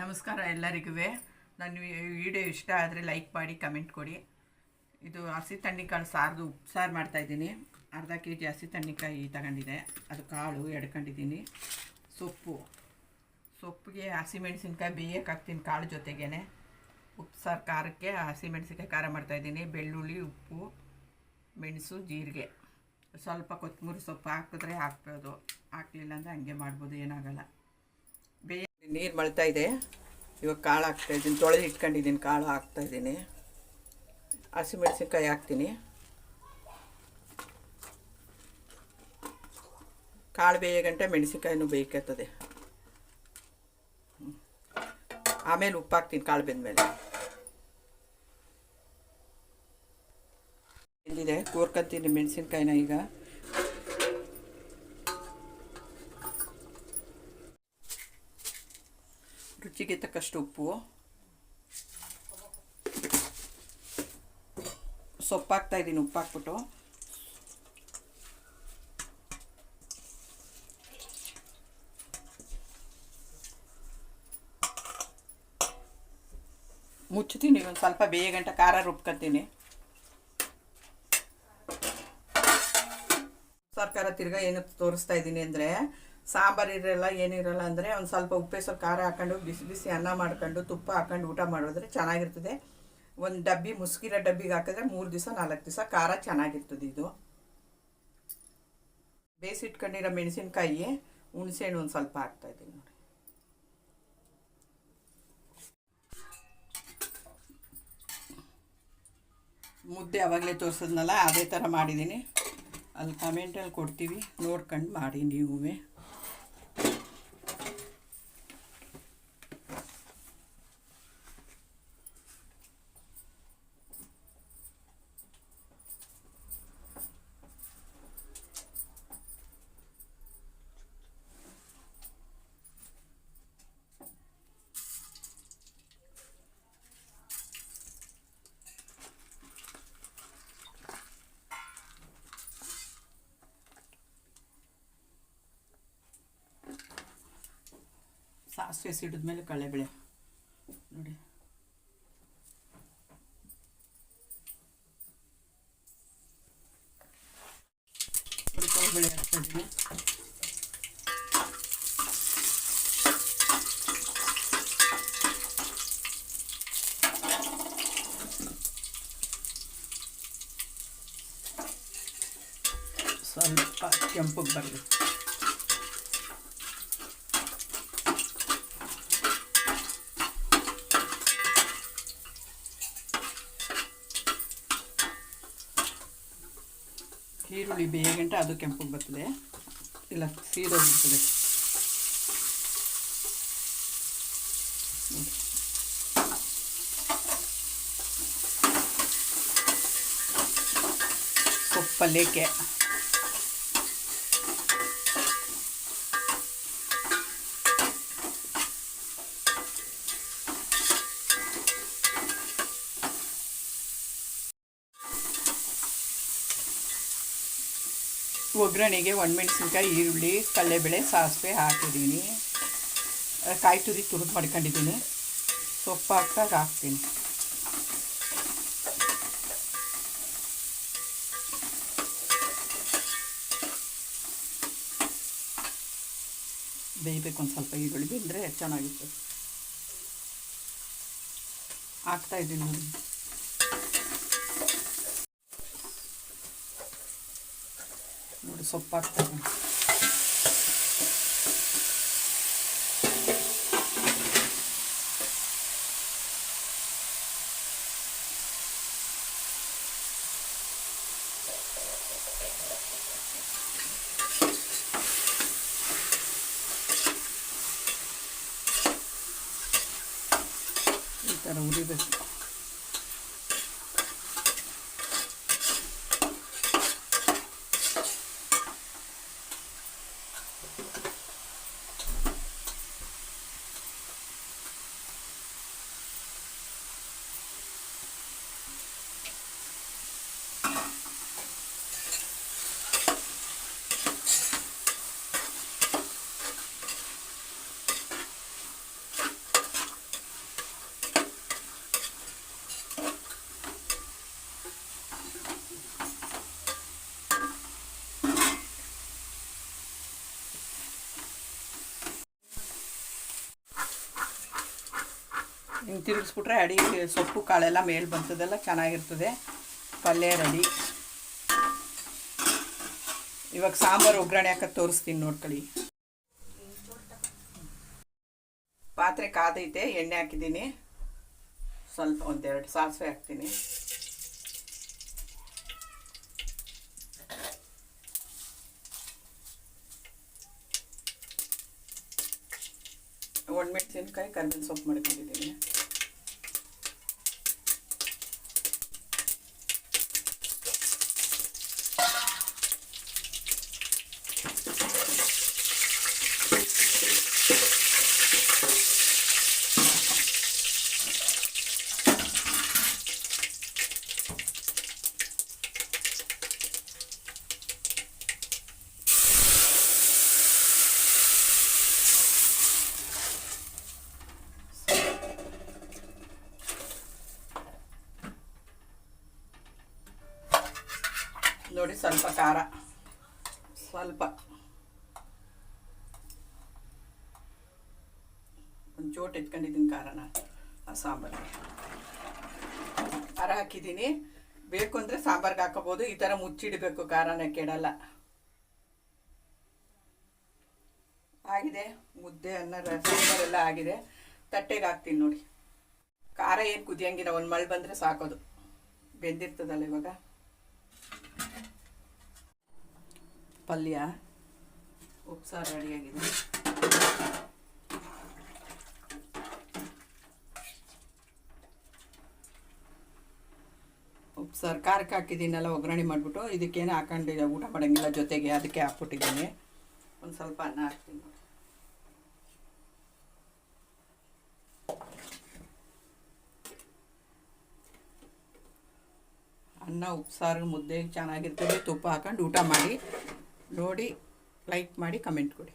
ನಮಸ್ಕಾರ ಎಲ್ಲರಿಗೂ. ನನ್ನ ವಿಡಿಯೋ ಇಷ್ಟ ಆದರೆ ಲೈಕ್ ಮಾಡಿ ಕಮೆಂಟ್ ಕೊಡಿ. ಇದು ಹಸಿ ತಣ್ಣಿಕಾಳು ಸಾರ್ದು ಉಪ್ಪು ಸಾರು ಮಾಡ್ತಾಯಿದ್ದೀನಿ ಅರ್ಧ ಕೆ ಜಿ ಹಸಿ ತಣ್ಣಿಕಾಯಿ ತಗೊಂಡಿದೆ ಅದು ಕಾಳು ಎಡ್ಕೊಂಡಿದ್ದೀನಿ. ಸೊಪ್ಪು. ಸೊಪ್ಪಿಗೆ ಹಸಿಮೆಣಸಿನ್ಕಾಯಿ ಬೇಯಕ್ಕೆ ಹಾಕ್ತೀನಿ ಕಾಳು ಜೊತೆಗೇ ಉಪ್ಪು ಸಾರು ಖಾರಕ್ಕೆ ಹಸಿಮೆಣಸಿನ್ಕಾಯಿ ಖಾರ ಮಾಡ್ತಾಯಿದ್ದೀನಿ ಬೆಳ್ಳುಳ್ಳಿ, ಉಪ್ಪು, ಮೆಣಸು, ಜೀರಿಗೆ. ಸ್ವಲ್ಪ ಕೊತ್ತಂಬರಿ ಸೊಪ್ಪು ಹಾಕಿದ್ರೆ ಹಾಕ್ಬೋದು ಹಾಕ್ಲಿಲ್ಲ ಅಂದರೆ ಹಂಗೆ ಮಾಡ್ಬೋದು, ಏನಾಗಲ್ಲ. ನೀರು ಮಳ್ತಾ ಇದೆ. ಇವಾಗ ಕಾಳು ಹಾಕ್ತಾ ಇದ್ದೀನಿ. ತೊಳೆದು ಇಟ್ಕೊಂಡಿದ್ದೀನಿ, ಕಾಳು ಹಾಕ್ತಾ ಇದ್ದೀನಿ. ಹಸಿಮೆಣಸಿನ್ಕಾಯಿ ಹಾಕ್ತೀನಿ. ಕಾಳು ಬೇಯೋ ಗಂಟೆ ಮೆಣಸಿನ್ಕಾಯಿನೂ ಬೇಯ್ಕತ್ತದೆ. ಆಮೇಲೆ ಉಪ್ಪು ಹಾಕ್ತೀನಿ ಕಾಳು ಬೆಂದಮೇಲೆ. ಇಲ್ಲಿದೆ ಕೂರ್ಕೊಂತೀನಿ ಮೆಣಸಿನ್ಕಾಯಿನ ಈಗ. ರುಚಿಗೆ ತಕ್ಕಷ್ಟು ಉಪ್ಪು ಸೊಪ್ಪು ಹಾಕ್ತಾ ಇದ್ದೀನಿ ಉಪ್ಪು ಹಾಕ್ಬಿಟ್ಟು ಮುಚ್ಚತೀನಿ ಒಂದು ಸ್ವಲ್ಪ ಬೇಗ ಗಂಟ ಖಾರ ರುಬ್ಕೊತೀನಿ. ಸರ್ಕಾರ ತಿರ್ಗಾ ಏನು ತೋರಿಸ್ತಾ ಇದ್ದೀನಿ ಅಂದರೆ ಸಾಂಬಾರು ಇರಲ್ಲ ಏನಿರಲ್ಲ ಅಂದರೆ ಒಂದು ಸ್ವಲ್ಪ ಉಪ್ಪೆ, ಸ್ವಲ್ಪ ಖಾರ ಹಾಕೊಂಡು ಬಿಸಿ ಬಿಸಿ ಅನ್ನ ಮಾಡ್ಕೊಂಡು ತುಪ್ಪ ಹಾಕೊಂಡು ಊಟ ಮಾಡಿದ್ರೆ ಚೆನ್ನಾಗಿರ್ತದೆ. ಒಂದು ಡಬ್ಬಿ, ಮುಸ್ಕಿರೋ ಡಬ್ಬಿಗೆ ಹಾಕಿದ್ರೆ ಮೂರು ದಿವಸ, ನಾಲ್ಕು ದಿವಸ ಖಾರ ಚೆನ್ನಾಗಿರ್ತದೆ ಇದು. ಬೇಯಿಸಿಟ್ಕೊಂಡಿರೋ ಮೆಣಸಿನ್ಕಾಯಿ, ಹುಣಸೆಹಣ್ಣು ಒಂದು ಸ್ವಲ್ಪ ಹಾಕ್ತಾಯಿದ್ದೀನಿ ನೋಡಿ. ಮುದ್ದೆ ಅವಾಗಲೇ ತೋರಿಸಿದ್ನಲ್ಲ, ಅದೇ ಥರ ಮಾಡಿದ್ದೀನಿ. ಅಲ್ಲಿ ಕಮೆಂಟಲ್ಲಿ ಕೊಡ್ತೀವಿ, ನೋಡ್ಕೊಂಡು ಮಾಡಿ ನೀವು. ಸಾಸಿವೆ ಸಿಡಿದ್ಮೇಲೆ ಕಡಲೆಬೇಳೆ ನೋಡಿ. ಕಡಲೆಬೇಳೆ ಹಾಕ್ತಾಯಿದ್ದೀನಿ ಸ್ವಲ್ಪ ಕೆಂಪಗೆ ಬರಲಿ ಈರುಳ್ಳಿ ಬೇಗಂಟ ಗಂಟೆ ಅದು ಕೆಂಪಗೆ ಬರ್ತದೆ. ಇಲ್ಲ ಸೀದೋಗ್ಬಿಡ್ತದೆ ಸೊಪ್ಪಲ್ಲೇಕೆ ಒಗ್ಗರಣೆಗೆ ಒಣಮೆಣ್ಸಿನ್ಕಾಯಿ ಈರುಳ್ಳಿ, ಕಡಲೆಬೇಳೆ, ಸಾಸಿವೆ ಹಾಕಿದ್ದೀನಿ. ಕಾಯಿ ತುರಿ ತುರಿದು ಮಾಡ್ಕೊಂಡಿದ್ದೀನಿ. ಸೊಪ್ಪು ಹಾಕ್ದಾಗ ಹಾಕ್ತೀನಿ. ಬೇಯಬೇಕು ಒಂದು ಸ್ವಲ್ಪ ಈರುಳ್ಳಿ ಬೆಂದರೆ ಚೆನ್ನಾಗಿತ್ತು ಹಾಕ್ತಾಯಿದ್ದೀನಿ ನೋಡಿ ನೋಡಿ ಸೊಪ್ಪು ಹಾಕ್ತಾರೆ ಈ ಥರ ಉರಿಬೇಕು ಹಿಂಗೆ ತಿರುಗಿಸ್ಬಿಟ್ರೆ ಅಡಿಗೆ ಸೊಪ್ಪು, ಕಾಳೆಲ್ಲ ಮೇಲೆ ಬಂತದೆಲ್ಲ ಚೆನ್ನಾಗಿರ್ತದೆ. ಪಲ್ಯ ರೆಡಿ. ಇವಾಗ ಸಾಂಬಾರು ಒಗ್ಗರಣೆ ಹಾಕೋದು ತೋರಿಸ್ತೀನಿ ನೋಡ್ಕೊಳ್ಳಿ ಪಾತ್ರೆ ಕಾದೈತೆ, ಎಣ್ಣೆ ಹಾಕಿದ್ದೀನಿ. ಸ್ವಲ್ಪ ಒಂದೆರಡು ಸಾಸಿವೆ ಹಾಕ್ತೀನಿ. ಒಣಮೆಣಸಿನ್ಕಾಯಿ, ಕರ್ಬೇವಿನ ಸೊಪ್ಪು ಮಾಡ್ಕೊಂಡಿದ್ದೀನಿ. ನೋಡಿ ಸ್ವಲ್ಪ ಖಾರ. ಸ್ವಲ್ಪ. ಒಂದು ಚೋಟ್ ಎತ್ಕೊಂಡಿದ್ದೀನಿ ಖಾರನ, ಆ ಸಾಂಬಾರಿಗೆ. ಖಾರ ಹಾಕಿದ್ದೀನಿ. ಬೇಕು ಅಂದರೆ ಸಾಂಬಾರ್ಗೆ ಹಾಕೋಬೋದು ಈ ಥರ ಮುಚ್ಚಿಡಬೇಕು ಖಾರನ ಕೆಡಲ್ಲ. ಆಗಿದೆ. ಮುದ್ದೆ ಅನ್ನ ಸಾಂಬಾರೆಲ್ಲ ಆಗಿದೆ. ತಟ್ಟೆಗೆ ಹಾಕ್ತೀನಿ ನೋಡಿ. ಖಾರ ಏನು ಕುದಿಯಂಗಿಲ್ಲ. ಒಂದು ಮಳೆ ಬಂದರೆ ಸಾಕೋದು. ಬೆಂದಿರ್ತದಲ್ಲ ಇವಾಗ. ಪಲ್ಯ. ಉಪ್ಸಾರು ರೆಡಿಯಾಗಿದೆ ಉಪ್ಸಾರು ಖಾರಕ್ಕೆ ಹಾಕಿದ್ದೀನಲ್ಲ, ಒಗ್ಗರಣೆ ಮಾಡಿಬಿಟ್ಟು ಇದಕ್ಕೇನು ಹಾಕೊಂಡಿಲ್ಲ ಊಟ ಮಾಡೋಂಗಿಲ್ಲ ಜೊತೆಗೆ, ಅದಕ್ಕೆ ಹಾಕ್ಬಿಟ್ಟಿದ್ದೀನಿ. ಒಂದು ಸ್ವಲ್ಪ ಅನ್ನ ಹಾಕ್ತೀನಿ. ಅನ್ನ ಉಪ್ಸಾರು ಮುದ್ದೆ ಚೆನ್ನಾಗಿರ್ತದೆ ತುಪ್ಪ ಹಾಕೊಂಡು ಊಟ ಮಾಡಿ. ನೋಡಿ ಲೈಕ್ ಮಾಡಿ ಕಮೆಂಟ್ ಕೊಡಿ.